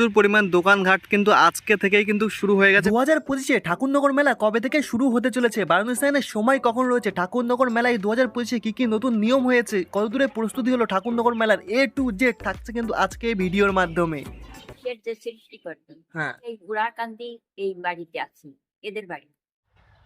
প্রচুর পরিমাণ দোকানঘাট কিন্তু আজকে থেকেই কিন্তু শুরু হয়ে গেছে। দু হাজার পঁচিশে ঠাকুরনগর মেলা কবে থেকে শুরু হতে চলেছে? বারাণসী সময় কখন রয়েছে? ঠাকুরনগর মেলায় দু হাজার পঁচিশে কী কী নতুন নিয়ম হয়েছে? কত দূরে প্রস্তুতি হলো ঠাকুরনগর মেলার? এ টু জেড থাকছে কিন্তু আজকে এই ভিডিওর মাধ্যমে। হ্যাঁ। এই ঘোড়াকান্দি এই বাড়িতে আছি এদের বাড়ি।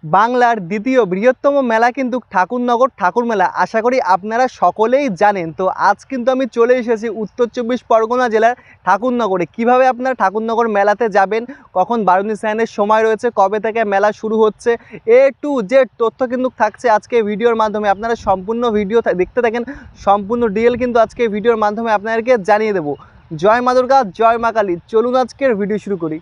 বাংলার দ্বিতীয় বৃহত্তম মেলা কিন্তু ঠাকুরনগর ঠাকুর মেলা। আশা করি আপনারা সকলেই জানেন। তো আজ কিন্তু আমি চলে এসেছি উত্তর চব্বিশ পরগনা জেলার ঠাকুরনগরে। কীভাবে আপনারা ঠাকুরনগর মেলাতে যাবেন, কখন বারুণী স্নানের সময় রয়েছে, কবে থেকে মেলা শুরু হচ্ছে, এ টু জেড তথ্য কিন্তু থাকছে আজকে ভিডিওর মাধ্যমে। আপনারা সম্পূর্ণ ভিডিও দেখতে থাকেন, সম্পূর্ণ ডিটেল কিন্তু আজকে ভিডিওর মাধ্যমে আপনাদেরকে জানিয়ে দেবো। জয় মা দুর্গা, জয় মা কালী। চলুন আজকের ভিডিও শুরু করি।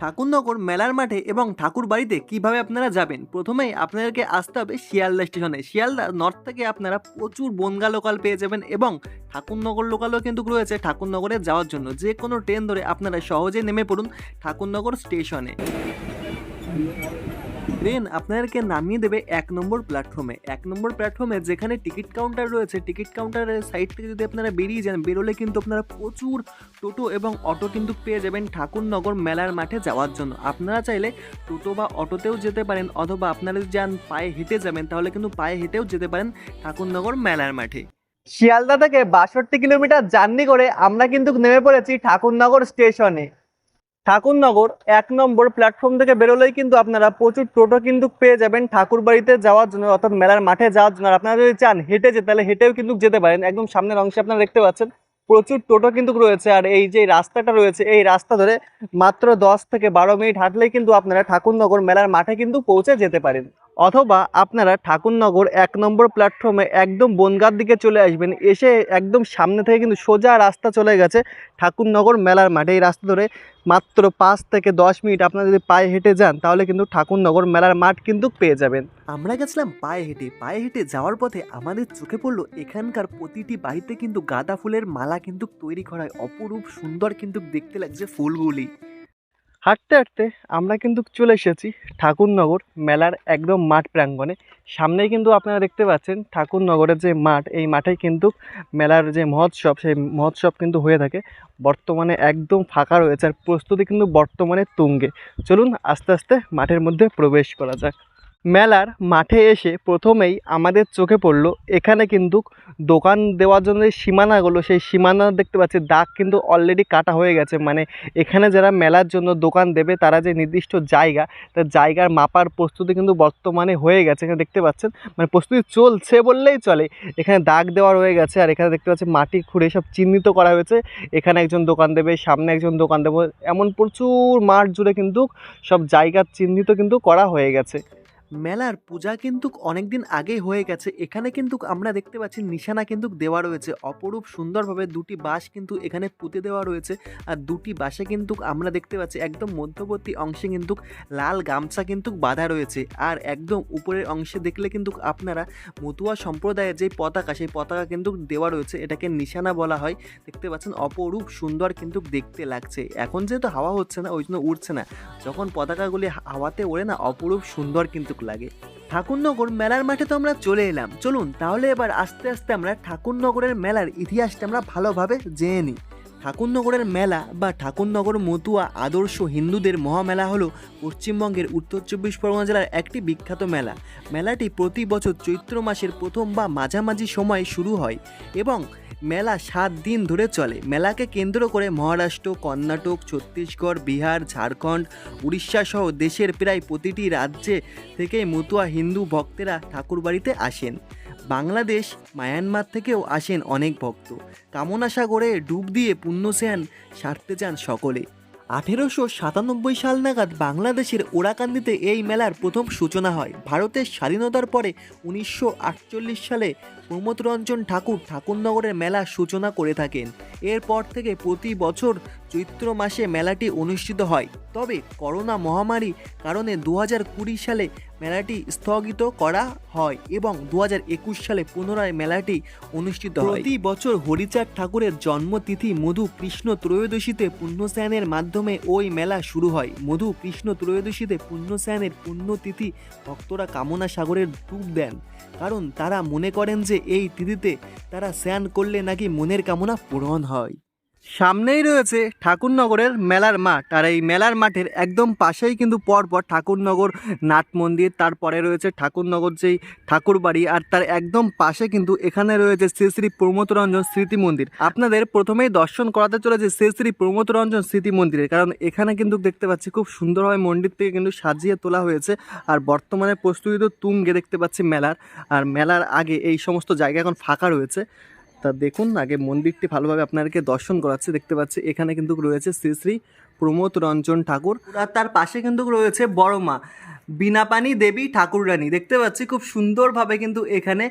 ঠাকুরনগর মেলার মাঠে এবং ঠাকুর বাড়িতে কীভাবে আপনারা যাবেন? প্রথমেই আপনাদেরকে আসতে হবে শিয়ালদা স্টেশনে শিয়ালদা নর্থ থেকে আপনারা প্রচুর বনগা লোকাল পেয়ে যাবেন এবং ঠাকুরনগর লোকালও কিন্তু রয়েছে ঠাকুরনগরে যাওয়ার জন্য। যে কোনো ট্রেন ধরে আপনারা সহজে নেমে পড়ুন ঠাকুরনগর স্টেশনে ট্রেন আপনাদেরকে নামিয়ে দেবে এক নম্বর প্ল্যাটফর্মে এক নম্বর প্ল্যাটফর্মে যেখানে টিকিট কাউন্টার রয়েছে টিকিট কাউন্টারের সাইড থেকে যদি আপনারা বেরিয়ে যান, বেরোলে কিন্তু আপনারা প্রচুর টোটো এবং অটো কিন্তু পেয়ে যাবেন ঠাকুরনগর মেলার মাঠে যাওয়ার জন্য। আপনারা চাইলে টোটো বা অটোতেও যেতে পারেন অথবা আপনারা যদি যান পায়ে হেঁটে যাবেন, তাহলে কিন্তু পায়ে হেঁটেও যেতে পারেন ঠাকুরনগর মেলার মাঠে। শিয়ালদা থেকে বাষট্টি কিলোমিটার জার্নি করে আমরা কিন্তু নেমে পড়েছি ঠাকুরনগর স্টেশনে ঠাকুরনগর এক নম্বর প্ল্যাটফর্ম থেকে বেরোলেই কিন্তু আপনারা প্রচুর টোটো কিন্তু পেয়ে যাবেন ঠাকুর বাড়িতে যাওয়ার জন্য অর্থাৎ মেলার মাঠে যাওয়ার জন্য। আপনারা যদি চান হেঁটে যেতে, তাহলে হেঁটেও কিন্তু যেতে পারেন। একদম সামনের অংশে আপনারা দেখতে পাচ্ছেন প্রচুর টোটো কিন্তু রয়েছে। আর এই যে রাস্তাটা রয়েছে, এই রাস্তা ধরে মাত্র দশ থেকে বারো মিনিট হাঁটলেই কিন্তু আপনারা ঠাকুরনগর মেলার মাঠে কিন্তু পৌঁছে যেতে পারেন। অথবা আপনারা ঠাকুরনগর এক নম্বর প্ল্যাটফর্মে একদম বনগার দিকে চলে আসবেন। এসে একদম সামনে থেকে কিন্তু সোজা রাস্তা চলে গেছে ঠাকুরনগর মেলার মাঠে। এই রাস্তা ধরে মাত্র পাঁচ থেকে দশ মিনিট আপনারা যদি পায়ে হেঁটে যান, তাহলে কিন্তু ঠাকুরনগর মেলার মাঠ কিন্তু পেয়ে যাবেন। আমরা গেছিলাম পায়ে হেঁটে। পায়ে হেঁটে যাওয়ার পথে আমাদের চোখে পড়ল এখানকার প্রতিটি বাড়িতে কিন্তু গাঁদা ফুলের মালা কিন্তু তৈরি করা হয়। অপরূপ সুন্দর কিন্তু দেখতে লাগছে ফুলগুলি। হাঁটতে হাঁটতে আমরা কিন্তু চলে এসেছি ঠাকুরনগর মেলার একদম মাঠ প্রাঙ্গণে। সামনেই কিন্তু আপনারা দেখতে পাচ্ছেন ঠাকুরনগরের যে মাঠ, এই মাঠেই কিন্তু মেলার যে মহোৎসব, সেই মহোৎসব কিন্তু হয়ে থাকে। বর্তমানে একদম ফাঁকা রয়েছে আর প্রস্তুতি কিন্তু বর্তমানে তুঙ্গে। চলুন আস্তে আস্তে মাঠের মধ্যে প্রবেশ করা যাক। মেলার মাঠে এসে প্রথমেই আমাদের চোখে পড়ল, এখানে কিন্তু দোকান দেওয়ার জন্য যে সীমানাগুলো, সেই সীমানা দেখতে পাচ্ছি, দাগ কিন্তু অলরেডি কাটা হয়ে গেছে। মানে এখানে যারা মেলার জন্য দোকান দেবে, তারা যে নির্দিষ্ট জায়গা তার জায়গার মাপার প্রস্তুতি কিন্তু বর্তমানে হয়ে গেছে। এখানে দেখতে পাচ্ছেন? মানে প্রস্তুতি চলছে বললেই চলে। এখানে দাগ দেওয়া রয়ে গেছে, আর এখানে দেখতে পাচ্ছি মাটি খুঁড়ে সব চিহ্নিত করা হয়েছে। এখানে একজন দোকান দেবে, সামনে একজন দোকান দেবো, এমন প্রচুর মাঠ জুড়ে কিন্তু সব জায়গা চিহ্নিত কিন্তু করা হয়ে গেছে। মেলার পূজা কিন্তু অনেকদিন আগে হয়ে গেছে। এখানে কিন্তু আমরা দেখতে পাচ্ছি নিশানা কিন্তু দেওয়া রয়েছে। অপরূপ সুন্দরভাবে দুটি বাঁশ কিন্তু এখানে পুঁতে দেওয়া রয়েছে। আর দুটি বাঁশে কিন্তু আমরা দেখতে পাচ্ছি একদম মধ্যবর্তী অংশে কিন্তু লাল গামছা কিন্তু বাঁধা রয়েছে। আর একদম উপরের অংশে দেখলে কিন্তু আপনারা মতুয়া সম্প্রদায়ের যে পতাকা, সেই পতাকা কিন্তু দেওয়া রয়েছে। এটাকে নিশানা বলা হয়। দেখতে পাচ্ছেন অপরূপ সুন্দর কিন্তু দেখতে লাগছে। এখন যেহেতু হাওয়া হচ্ছে না, ওই জন্য উড়ছে না। যখন পতাকাগুলি হাওয়াতে ওড়ে না, অপরূপ সুন্দর কিন্তু লাগে। ঠাকুরনগর মেলার মাঠে তো আমরা চলে এলাম। চলুন, তাহলে এবার আস্তে আস্তে আমরা ঠাকুরনগরের মেলার ইতিহাসটা আমরা ভালোভাবে জেনে নিই। ঠাকুরনগরের মেলা বা ঠাকুরনগর মতুয়া আদর্শ হিন্দুদের মহামেলা হলো পশ্চিমবঙ্গের উত্তর চব্বিশ পরগনা জেলার একটি বিখ্যাত মেলা। মেলাটি প্রতি বছর চৈত্র মাসের প্রথম বা মাঝামাঝি সময় শুরু হয় এবং মেলা সাত দিন ধরে চলে। মেলাকে কেন্দ্র করে মহারাষ্ট্র, কর্ণাটক, ছত্তিশগড়, বিহার, ঝাড়খণ্ড, উড়িষ্যা সহ দেশের প্রায় প্রতিটি রাজ্যে থেকে মতুয়া হিন্দু ভক্তেরা ঠাকুরবাড়িতে আসেন। বাংলাদেশ, মায়ানমার থেকেও আসেন অনেক ভক্ত। কামনা সাগরে ডুব দিয়ে পুণ্যস্যান সারতে চান সকলে। আঠেরোশো সাতানব্বই সাল নাগাদ বাংলাদেশের ওরাকান্দিতে এই মেলার প্রথম সূচনা হয়। ভারতের স্বাধীনতার পরে উনিশশো আটচল্লিশ সালে প্রমোদ রঞ্জন ঠাকুর ঠাকুরনগরের মেলার সূচনা করে থাকেন। এরপর থেকে প্রতি বছর চৈত্র মাসে মেলাটি অনুষ্ঠিত হয়। তবে করোনা মহামারী কারণে দু হাজার কুড়ি সালে মেলাটি স্থগিত করা হয় এবং দু হাজার একুশ সালে পুনরায় মেলাটি অনুষ্ঠিত হয়। প্রতি বছর হরিচাঁদ ঠাকুরের জন্মতিথি মধু কৃষ্ণ ত্রয়োদশীতে পুণ্যস্নানের মাধ্যমে ওই মেলা শুরু হয়। মধু কৃষ্ণ ত্রয়োদশীতে পুণ্যস্নানের পুণ্যতিথি ভক্তরা কামনা সাগরের ডুব দেন, কারণ তারা মনে করেন যে এই তিথিতে তারা স্নান করলে নাকি মনের কামনা পূরণ হয়। সামনেই রয়েছে ঠাকুরনগরের মেলার মাঠ। আর এই মেলার মাঠের একদম পাশেই কিন্তু পরপর ঠাকুরনগর নাট মন্দির, তারপরে রয়েছে ঠাকুরনগর যেই ঠাকুরবাড়ি আর তার একদম পাশে কিন্তু এখানে রয়েছে শ্রী শ্রী প্রমোদরঞ্জন স্মৃতি মন্দির। আপনাদের প্রথমেই দর্শন করাতে চলেছে শ্রী শ্রী প্রমোদরঞ্জন স্মৃতি মন্দিরের, কারণ এখানে কিন্তু দেখতে পাচ্ছি খুব সুন্দরভাবে মন্দির থেকে কিন্তু সাজিয়ে তোলা হয়েছে আর বর্তমানে প্রস্তুত তুঙ্গে দেখতে পাচ্ছি মেলার। আর মেলার আগে এই সমস্ত জায়গা এখন ফাঁকা রয়েছে। তা দেখুন, আগে মন্দিরটি ভালোভাবে আপনাদেরকে দর্শন করাচ্ছে। দেখতে পাচ্ছি, এখানে কিন্তু রয়েছে শ্রী শ্রী প্রমোদ রঞ্জন ঠাকুর। আর তার পাশে কিন্তু রয়েছে বড় মা। বিনাপানি দেবী ঠাকুররানী। দেখতে পাচ্ছি খুব সুন্দরভাবে কিন্তু এখানে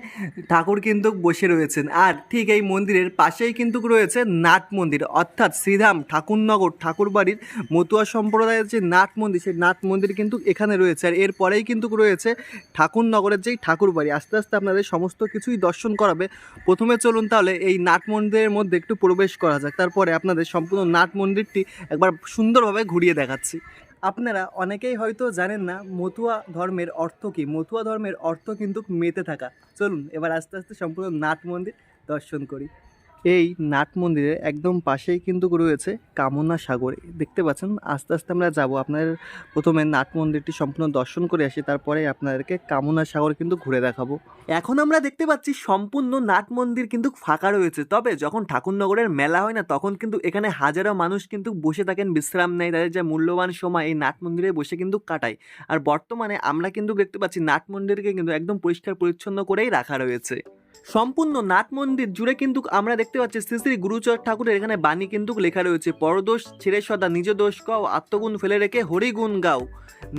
ঠাকুর কিন্তু বসে রয়েছেন। আর ঠিক এই মন্দিরের পাশেই কিন্তু রয়েছে নাট মন্দির। অর্থাৎ শ্রীধাম ঠাকুরনগর ঠাকুরবাড়ির মতুয়া সম্প্রদায়ের যে নাট মন্দির, সেই নাট মন্দির কিন্তু এখানে রয়েছে। আর এরপরেই কিন্তু রয়েছে ঠাকুরনগরের যেই ঠাকুরবাড়ি। আস্তে আস্তে আপনাদের সমস্ত কিছুই দর্শন করাবে। প্রথমে চলুন তাহলে এই নাট মন্দিরের মধ্যে একটু প্রবেশ করা যাক। তারপরে আপনাদের সম্পূর্ণ নাট মন্দিরটি একবার সুন্দরভাবে ঘুরিয়ে দেখাচ্ছি। আপনারা অনেকেই হয়তো জানেন না, মতুয়া ধর্মের অর্থ কী? মতুয়া ধর্মের অর্থ কিন্তু মেতে থাকা। চলুন, এবার আস্তে আস্তে সম্পূর্ণ নাট মন্দির দর্শন করি। এই নাট মন্দিরের একদম পাশেই কিন্তু রয়েছে কামনা সাগরে। দেখতে পাচ্ছেন, আস্তে আস্তে আমরা যাব। আপনার প্রথমে নাট মন্দিরটি সম্পূর্ণ দর্শন করে আসি, তারপরে আপনাদেরকে কামনা সাগর কিন্তু ঘুরে দেখাবো। এখন আমরা দেখতে পাচ্ছি সম্পূর্ণ নাট মন্দির কিন্তু ফাঁকা রয়েছে। তবে যখন ঠাকুরনগরের মেলা হয় না, তখন কিন্তু এখানে হাজারো মানুষ কিন্তু বসে থাকেন, বিশ্রাম নেয়, তাদের যে মূল্যবান সময় এই নাট মন্দিরে বসে কিন্তু কাটায়। আর বর্তমানে আমরা কিন্তু দেখতে পাচ্ছি নাট মন্দিরকে কিন্তু একদম পরিষ্কার পরিচ্ছন্ন করেই রাখা রয়েছে। সম্পূর্ণ নাট মন্দির জুড়ে কিন্তু আমরা দেখতে পাচ্ছি শ্রী শ্রী গুরুচর ঠাকুরের এখানে বাণী কিন্তু লেখা রয়েছে। পরদোষ, ছেড়ে সদা, নিজ দোষ গাও আত্মগুণ ফেলে রেখে হরিগুণ গাও।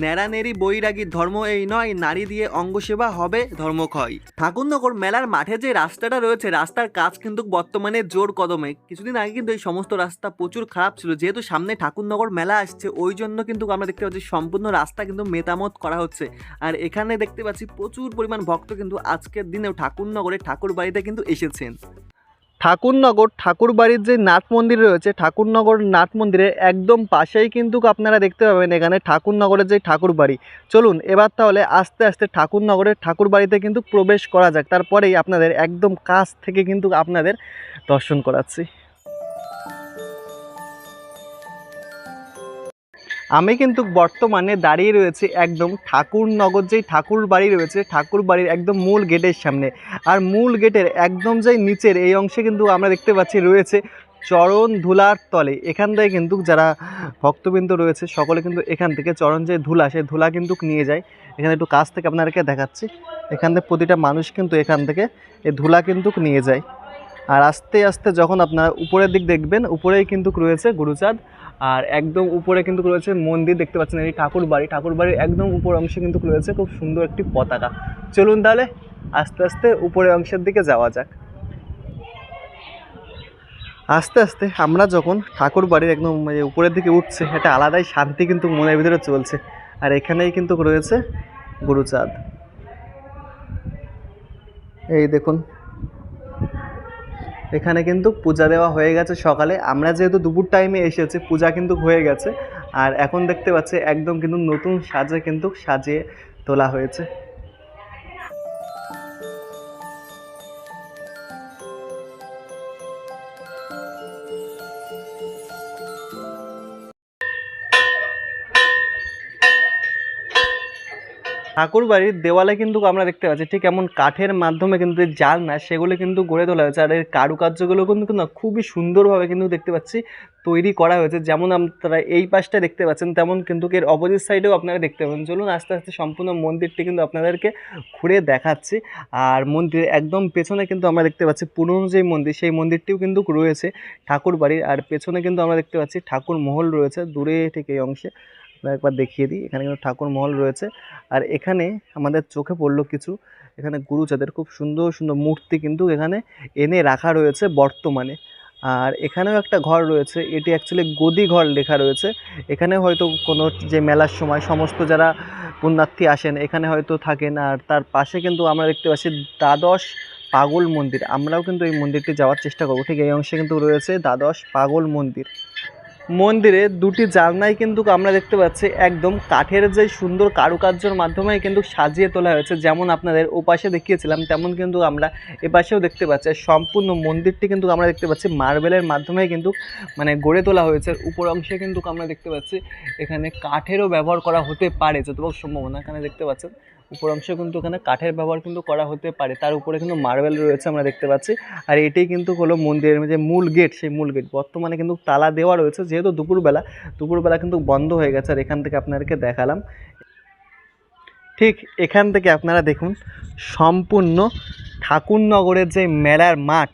ন্যাড়ানেরি বৈরাগী, ধর্ম এই নয়, নারী দিয়ে অঙ্গসেবা হবে, ধর্মক্ষয়। ঠাকুরনগর মেলার মাঠে যে রাস্তাটা রয়েছে, রাস্তার কাজ কিন্তু বর্তমানে জোর কদমে। কিছুদিন আগে কিন্তু এই সমস্ত রাস্তা প্রচুর খারাপ ছিল, যেহেতু সামনে ঠাকুরনগর মেলা আসছে, ওই জন্য কিন্তু আমরা দেখতে পাচ্ছি সম্পূর্ণ রাস্তা কিন্তু মেতামত করা হচ্ছে। আর এখানে দেখতে পাচ্ছি প্রচুর পরিমাণ ভক্ত কিন্তু আজকের দিনেও ঠাকুরনগরে ঠাকুর বাড়িতে কিন্তু এসেছেন। ঠাকুরনগর, ঠাকুরবাড়ির যে নাট মন্দির রয়েছে, ঠাকুরনগর নাট মন্দিরের একদম পাশেই কিন্তু আপনারা দেখতে পাবেন এখানে ঠাকুরনগরের যে ঠাকুরবাড়ি। চলুন, এবার তাহলে আস্তে আস্তে ঠাকুরনগরের ঠাকুরবাড়িতে কিন্তু প্রবেশ করা যাক। তারপরেই আপনাদের একদম কাছ থেকে কিন্তু আপনাদের দর্শন করাচ্ছি। আমি কিন্তু বর্তমানে দাঁড়িয়ে রয়েছে একদম ঠাকুরনগর, যেই ঠাকুর বাড়ি রয়েছে, ঠাকুর বাড়ির একদম মূল গেটের সামনে। আর মূল গেটের একদম যেই নিচের এই অংশে কিন্তু আমরা দেখতে পাচ্ছি রয়েছে চরণ ধুলার তলে। এখান থেকে কিন্তু যারা ভক্তবৃন্দ রয়েছে, সকলে কিন্তু এখান থেকে চরণ যে ধুলা, সেই ধুলা কিন্তু নিয়ে যায়। এখানে একটু কাছ থেকে আপনাদেরকে দেখাচ্ছি। এখান থেকে প্রতিটা মানুষ কিন্তু এখান থেকে এই ধুলা কিন্তু নিয়ে যায়। আর আস্তে আস্তে যখন আপনার উপরের দিক দেখবেন, উপরেই কিন্তু রয়েছে গুরুচাঁদ। আর একদম উপরে কিন্তু রয়েছে মন্দির, দেখতে পাচ্ছেন এই ঠাকুর বাড়ি। ঠাকুর বাড়ির একদম উপর অংশে কিন্তু রয়েছে খুব সুন্দর একটি পতাকা। চলুন তাহলে আস্তে আস্তে উপরের অংশের দিকে যাওয়া যাক। আস্তে আস্তে আমরা যখন ঠাকুর বাড়ির একদম উপরের দিকে উঠছে, একটা আলাদাই শান্তি কিন্তু মনের ভিতরে চলছে। আর এখানেই কিন্তু রয়েছে গুরুচাঁদ। এই দেখুন এখানে কিন্তু পূজা দেওয়া হয়ে গেছে সকালে। আমরা যেহেতু দুপুর টাইমে এসেছি, পূজা কিন্তু হয়ে গেছে। আর এখন দেখতে পাচ্ছি একদম কিন্তু নতুন সাজে কিন্তু সাজিয়ে তোলা হয়েছে। ঠাকুর বাড়ির দেওয়ালে কিন্তু আমরা দেখতে পাচ্ছি ঠিক এমন কাঠের মাধ্যমে কিন্তু জালনা সেগুলো কিন্তু গড়ে তোলা হয়েছে। আর এর কারুকার্যগুলো কিন্তু না খুবই সুন্দরভাবে কিন্তু দেখতে পাচ্ছি তৈরি করা হয়েছে। যেমন আপনারা এই পাশটা দেখতে পাচ্ছেন, তেমন কিন্তু এর অপোজিট সাইডেও আপনারা দেখতে পাবেন। চলুন আস্তে আস্তে সম্পূর্ণ মন্দিরটি কিন্তু আপনাদেরকে ঘুরে দেখাচ্ছি। আর মন্দিরের একদম পেছনে কিন্তু আমরা দেখতে পাচ্ছি পুরনো যে মন্দির, সেই মন্দিরটিও কিন্তু রয়েছে ঠাকুর বাড়ির আর পেছনে কিন্তু আমরা দেখতে পাচ্ছি ঠাকুর মহল রয়েছে, দূরে থেকে এই অংশে। একবার দেখিয়ে দিই। এখানে কিন্তু ঠাকুর মহল রয়েছে। আর এখানে আমাদের চোখে পড়ল কিছু। এখানে গুরুচাঁদের খুব সুন্দর সুন্দর মূর্তি কিন্তু এখানে এনে রাখা রয়েছে বর্তমানে। আর এখানেও একটা ঘর রয়েছে। এটি অ্যাকচুয়ালি গদি ঘর লেখা রয়েছে। এখানে হয়তো কোনো যে মেলার সময় সমস্ত যারা পুণ্যার্থী আসেন, এখানে হয়তো থাকেন। আর তার পাশে কিন্তু আমরা দেখতে পাচ্ছি দ্বাদশ পাগল মন্দির। আমরাও কিন্তু এই মন্দিরটি যাওয়ার চেষ্টা করব। ঠিক এই অংশে কিন্তু রয়েছে দ্বাদশ পাগল মন্দির। মন্দিরে দুটি জানলাই কিন্তু আমরা দেখতে পাচ্ছি, একদম কাঠের যে সুন্দর কারুকার্যর মাধ্যমে কিন্তু সাজিয়ে তোলা হয়েছে, যেমন আপনাদের ওপাশে দেখিয়েছিলাম, তেমন কিন্তু আমরা এপাশেও দেখতে পাচ্ছি। সম্পূর্ণ মন্দিরটি কিন্তু আমরা দেখতে পাচ্ছি, মার্বেলের মাধ্যমে কিন্তু মানে গড়ে তোলা হয়েছে। উপর অংশে কিন্তু আমরা দেখতে পাচ্ছি, এখানে কাঠেরও ব্যবহার করা হতে পারে, যতটুকু সম্ভাবনা এখানে দেখতে পাচ্ছেন। উপর অংশে কিন্তু এখানে কাঠের ব্যবহার কিন্তু করা হতে পারে। তার উপরে কিন্তু মার্বেল রয়েছে আমরা দেখতে পাচ্ছি। আর এটাই কিন্তু হলো মন্দিরের যে মূল গেট, সেই মূল গেট। বর্তমানে কিন্তু তালা দেওয়া রয়েছে, যেহেতু দুপুরবেলা দুপুরবেলা কিন্তু বন্ধ হয়ে গেছে আর এখান থেকে আপনাদেরকে দেখালাম। ঠিক এখান থেকে আপনারা দেখুন, সম্পূর্ণ ঠাকুরনগরের যে মেলার মাঠ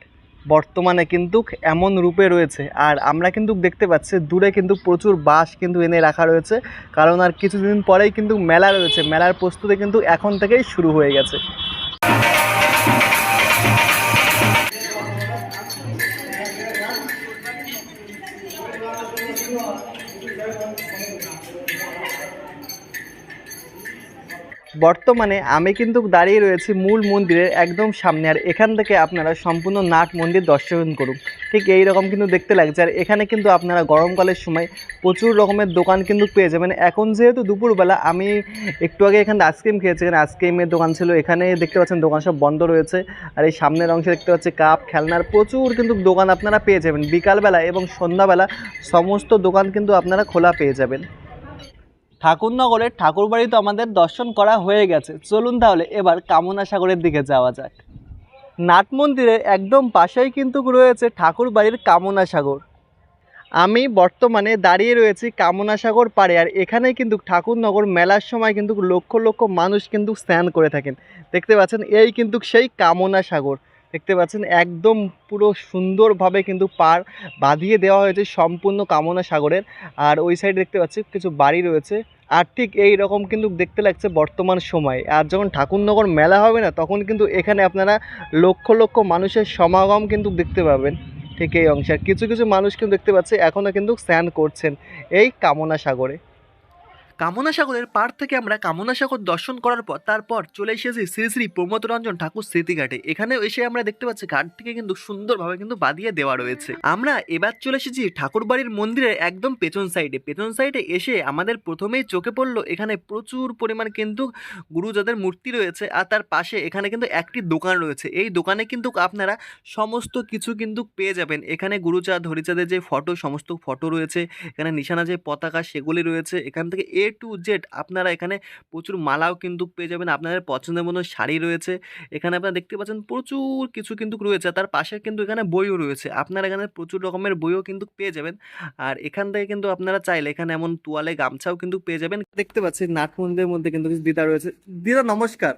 বর্তমানে কিন্তু এমন রূপে রয়েছে। আর আমরা কিন্তু দেখতে পাচ্ছি, দূরে কিন্তু প্রচুর বাঁশ কিন্তু এনে রাখা রয়েছে। কারণ আর কিছুদিন পরেই কিন্তু মেলা রয়েছে। মেলার প্রস্তুতি কিন্তু এখন থেকেই শুরু হয়ে গেছে। বর্তমানে আমি কিন্তু দাঁড়িয়ে রয়েছি মূল মন্দিরের একদম সামনে, আর এখান থেকে আপনারা সম্পূর্ণ নাট মন্দির দর্শন করুন। ঠিক এই রকম কিন্তু দেখতে লাগছে, আর এখানে কিন্তু আপনারা গরমকালের সময় প্রচুর রকমের দোকান কিন্তু পেয়ে যাবেন। এখন যেহেতু দুপুরবেলা, আমি একটু আগে এখানে আইসক্রিম খেয়েছি, এখানে আইসক্রিমের দোকান ছিল, এখানে দেখতে পাচ্ছেন দোকান সব বন্ধ রয়েছে, আর এই সামনের অংশে দেখতে পাচ্ছি কাপ খেলনার প্রচুর কিন্তু দোকান আপনারা পেয়ে যাবেন। বিকালবেলা এবং সন্ধ্যাবেলা সমস্ত দোকান কিন্তু আপনারা খোলা পেয়ে যাবেন। ঠাকুরনগরের ঠাকুরবাড়ি তো আমাদের দর্শন করা হয়ে গেছে। চলুন তাহলে এবার কামনা সাগরের দিকে যাওয়া যাক। নাট মন্দিরের একদম পাশেই কিন্তু রয়েছে ঠাকুরবাড়ির কামনা সাগর আমি বর্তমানে দাঁড়িয়ে রয়েছি কামনা সাগর পাড়ে আর এখানে কিন্তু ঠাকুরনগর মেলার সময় কিন্তু লক্ষ লক্ষ মানুষ কিন্তু স্নান করে থাকেন। দেখতে পাচ্ছেন, এই কিন্তু সেই কামনা সাগর দেখতে পাচ্ছেন, একদম পুরো সুন্দরভাবে কিন্তু পার বাঁধিয়ে দেওয়া হয়েছে সম্পূর্ণ কামনা সাগরের। আর ওই সাইডে দেখতে পাচ্ছি, কিছু বাড়ি রয়েছে। আর ঠিক এই রকম কিন্তু দেখতে লাগছে বর্তমান সময়ে। আর যখন ঠাকুরনগর মেলা হবে না, তখন কিন্তু এখানে আপনারা লক্ষ লক্ষ মানুষের সমাগম কিন্তু দেখতে পাবেন। ঠিক এই অংশে। কিছু কিছু মানুষ কিন্তু দেখতে পাচ্ছি এখনও কিন্তু স্নান করছেন এই কামনা সাগরে। কামনা সাগরের পার থেকে আমরা কামনা সাগর দর্শন করার পর তারপর চলে এসেছি শ্রী শ্রী প্রমোদ রঞ্জন ঠাকুর স্মৃতিঘাটে। এখানে এসে আমরা দেখতে পাচ্ছি ঘাট থেকে কিন্তু সুন্দরভাবে কিন্তু বাঁধিয়ে দেওয়া রয়েছে। আমরা এবার চলে এসেছি ঠাকুর বাড়ির মন্দিরের একদম পেছন সাইডে। পেছন সাইডে এসে আমাদের প্রথমেই চোখে পড়ল এখানে প্রচুর পরিমাণ কিন্তু গুরুজাদের মূর্তি রয়েছে আর তার পাশে এখানে কিন্তু একটি দোকান রয়েছে। এই দোকানে কিন্তু আপনারা সমস্ত কিছু কিন্তু পেয়ে যাবেন। এখানে গুরুচাঁদ হরিচাঁদের যে ফটো, সমস্ত ফটো রয়েছে। এখানে নিশানা যে পতাকা সেগুলি রয়েছে। এখান থেকে এ টু জেড আপনারা এখানে প্রচুর মালাও কিন্তু পেয়ে যাবেন। আপনাদের পছন্দের মতো শাড়ি রয়েছে। এখানে আপনারা দেখতে পাচ্ছেন প্রচুর কিছু কিন্তু রয়েছে। তার পাশে কিন্তু এখানে বইও রয়েছে। আপনারা এখানে প্রচুর রকমের বইও কিন্তু পেয়ে যাবেন। আর এখান থেকে কিন্তু আপনারা চাইলে এখানে এমন তোয়ালে গামছাও কিন্তু পেয়ে যাবেন। দেখতে পাচ্ছি নাট মন্দিরের মধ্যে কিন্তু কিছু দিদা রয়েছে। দিদা নমস্কার।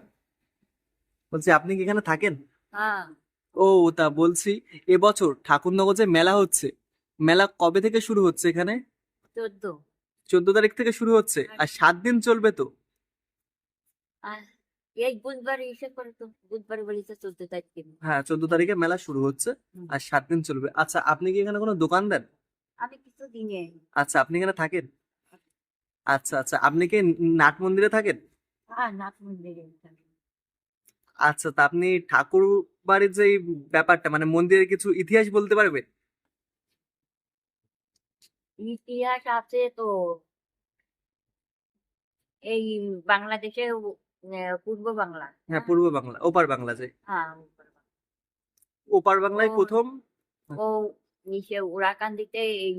বলছি আপনি কি এখানে থাকেন? হ্যাঁ। ও তা বলছি এবছর ঠাকুরনগর যে মেলা হচ্ছে মেলা কবে থেকে শুরু হচ্ছে এখানে? চোদ্দ। চোদ্দ তারিখ থেকে শুরু হচ্ছে আর সাত দিন চলবে তো। এই বুধবার হিসেব করে তো বুধবার বলিতে চোদ্দ তারিখ হ্যাঁ চোদ্দ তারিখে মেলা শুরু হচ্ছে আর সাত দিন চলবে। আচ্ছা আপনি কি এখানে কোনো দোকান দেন? আমি কিছু দিনে। আচ্ছা আপনি এখানে থাকেন? আচ্ছা আচ্ছা আপনি কি নাট মন্দিরে থাকেন? হ্যাঁ নাথ মন্দিরে আচ্ছা তা আপনি ঠাকুর বাড়ির যে ব্যাপারটা মানে মন্দিরের কিছু ইতিহাস বলতে পারবেন? ইতিহাস আছে তো। এই বাংলাদেশে পূর্ব বাংলা। হ্যাঁ পূর্ব বাংলা ওপার বাংলা যে। হ্যাঁ ওপার বাংলায় প্রথম? ও নিচে উড়াকান্দিতে এই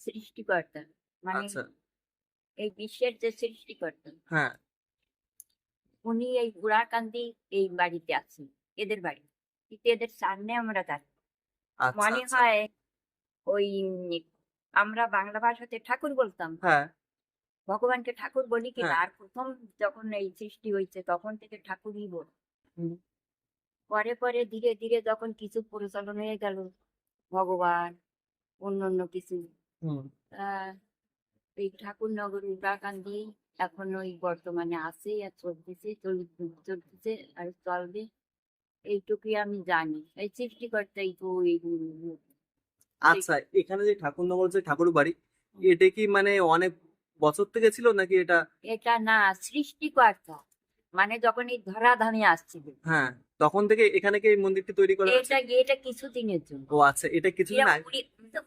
সৃষ্টিকর্তা। মানে আচ্ছা। এই বিশ্বের যে সৃষ্টিকর্তা। হ্যাঁ। উনি এই উড়াকান্দি এই বাড়িতে আছেন এদের বাড়ি। কিন্তু এদের সামনে আমরা থাকি আচ্ছা মনে আচ্ছা। হয় ওই আমরা বাংলা ভাষাতে ঠাকুর বলতাম। হ্যাঁ। ভগবানকে ঠাকুর বলি কি হ্যাঁ। আর প্রথম যখন এই সৃষ্টি হয়েছে তখন থেকে ঠাকুরই বল। পরে পরে ধীরে ধীরে যখন কিছু পরিচালন হয়ে গেল ভগবান অন্য অন্য কিছু এই ঠাকুর নগর উত্তরাকান্দি এখন ওই বর্তমানে আছে আর চলতেছে চল- চলতেছে আর চলবে। এইটুকুই আমি জানি। এই সৃষ্টিকর্তাই তো এই আচ্ছা এখানে যে ঠাকুরনগর যে ঠাকুর বাড়ি এটা কি মানে অনেক বছর থেকে ছিল নাকি এটা? এটা না সৃষ্টিকর্তা। মানে যখন এই ধরাধামে আসছিল। হ্যাঁ তখন থেকে এখানে কি মন্দিরটি তৈরি করা এটা এটা কিছুদিনের জন্য। ও আচ্ছা এটা কিছুদিন এরা আগে।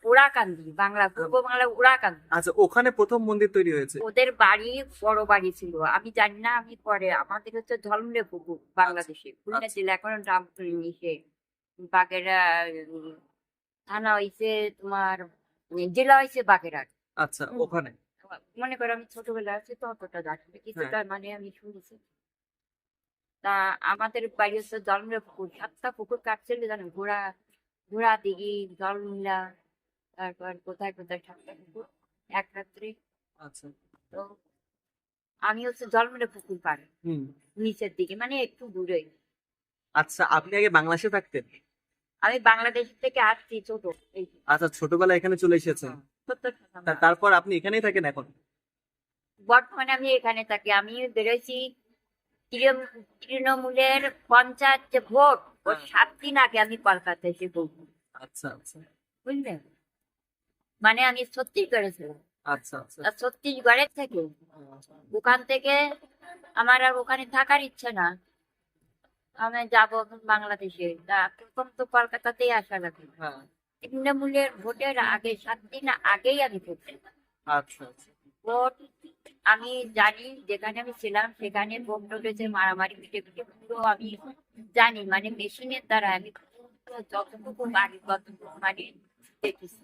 ওরাকান্দি বাংলা পূর্ব বাংলা ওরাকান্দি আচ্ছা ওখানে প্রথম মন্দির তৈরি হয়েছে? ওদের বাড়ি বড় বাড়ি ছিল। আমি জানি না আমি পরে আমাদের হচ্ছে ঝলমলে পুকুর বাংলাদেশে। খুলনা আচ্ছা। জেলা এখন নাম ইসে বাগেরা থানা হইছে তোমার জেলা হইছে বাগেরহাট। আচ্ছা ওখানে? মনে করো আমি ছোটবেলা আছে তো অতটা জানি কিছুটা হ্যাঁ। মানে আমি শুনেছি। তা আমাদের বাড়ি হচ্ছে জলমলে পুকুর সাতটা পুকুর কাটছিল জানো ঘোড়া ঘোড়া দিঘি জলমিলা তারপর কোথায় কোথায় সাতটা পুকুর এক রাত্রে। আচ্ছা। তো আমি হচ্ছে জলমলে পুকুর পার হুম। নিচের দিকে মানে একটু দূরে। আচ্ছা আপনি আগে বাংলাদেশে থাকতেন? আমি বাংলাদেশ থেকে আসছি ছোট আচ্ছা ছোটবেলায় এখানে চলে এসেছেন। তারপর আপনি এখানেই থাকেন এখন? বর্তমানে আমি এখানে থাকি। আমি বেরোইছি তৃণ- তৃণমূলের পঞ্চায়েত যে ভোট ওর হ্যাঁ। সাত দিন আগে আমি কলকাতায় এসে বলব আচ্ছা আচ্ছা। বুঝলেন? মানে আমি ছত্তিশগড়ে ছিলাম। আচ্ছা আচ্ছা। ছত্তিশগড়ের থেকে ওখান থেকে আমার আর ওখানে থাকার ইচ্ছে না। আমি যাব এখন বাংলাদেশে। তা প্রথম তো কলকাতাতেই আসা লাগে হ্যাঁ। তৃণমূলের ভোটের আগে সাত দিন আগেই আমি ভোট আচ্ছা আচ্ছা। ভোট আমি জানি যেখানে আমি ছিলাম সেখানে ভোট উঠেছে মারামারি পিটে পিটে পুরো আমি জানি। মানে মেশিনের দ্বারা আমি যতটুকু পারি ততটুকু মানে দেখেছি?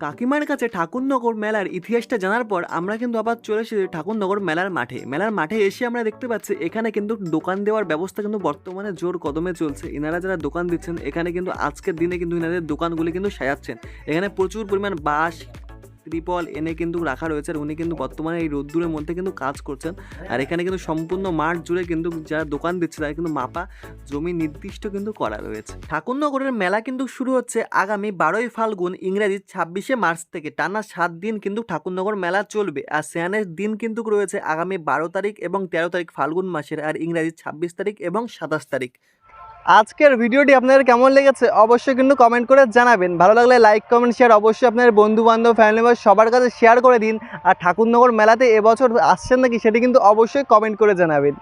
কাকিমার কাছে ঠাকুরনগর মেলার ইতিহাসটা জানার পর আমরা কিন্তু আবার চলে এসেছি ঠাকুরনগর মেলার মাঠে। মেলার মাঠে এসে আমরা দেখতে পাচ্ছি এখানে কিন্তু দোকান দেওয়ার ব্যবস্থা কিন্তু বর্তমানে জোর কদমে চলছে। এনারা যারা দোকান দিচ্ছেন, এখানে কিন্তু আজকের দিনে কিন্তু এনাদের দোকানগুলি কিন্তু সাজাচ্ছেন। এখানে প্রচুর পরিমাণ বাঁশ ত্রিপল এনে কিন্তু রাখা রয়েছে আর উনি কিন্তু বর্তমানে এই রোদ্দুরের মধ্যে কিন্তু কাজ করছেন। আর এখানে কিন্তু সম্পূর্ণ মাঠ জুড়ে কিন্তু যারা দোকান দিচ্ছে তারা কিন্তু মাপা জমি নির্দিষ্ট কিন্তু করা রয়েছে। ঠাকুরনগরের মেলা কিন্তু শুরু হচ্ছে আগামী বারোই ফাল্গুন, ইংরেজি ছাব্বিশে মার্চ থেকে। টানা সাত দিন কিন্তু ঠাকুরনগর মেলা চলবে আর সেয়ানের দিন কিন্তু রয়েছে আগামী বারো তারিখ এবং তেরো তারিখ ফাল্গুন মাসের আর ইংরেজি ছাব্বিশ তারিখ এবং সাতাশ তারিখ। আজকের ভিডিওটি আপনাদের কেমন লেগেছে অবশ্যই কিন্তু কমেন্ট করে জানাবেন। ভালো লাগলে লাইক কমেন্ট শেয়ার অবশ্যই আপনার বন্ধু বান্ধব ফ্যামিলি মেম্বার সবার কাছে শেয়ার করে দিন। আর ঠাকুরনগর মেলাতে এবছর আসছেন নাকি সেটি কিন্তু অবশ্যই কমেন্ট করে জানাবেন।